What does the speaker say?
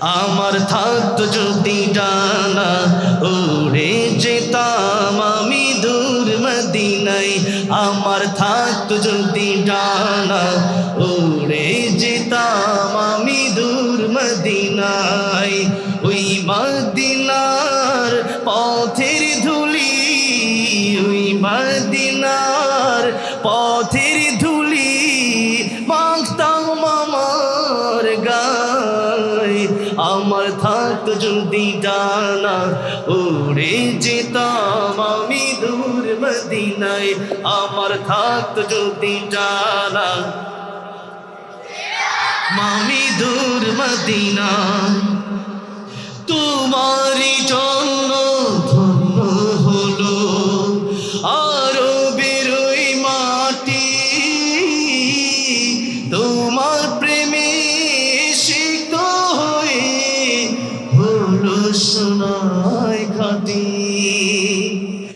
আমার থাকত যদি ডানা, উড়ে যেতাম আমি দূর মদিনাই আমার থাকত যদি ডানা, উড়ে যেতাম আমি দূর মদিনাই ওই মদিনার পথের ধুলি, ওই মদিনার পথের ধুলি মাখতাম আমার থাকত যদি ডানা উড়ে যেতাম আমি দূর মদিনায়, আমার থাকত যদি ডানা মামি দূর মদিনা তোমারই জন্য ধন্য হলো। আরও বেরোই মাটি, তোমার সিক্ত হয়ে হলো সোনায় খাটি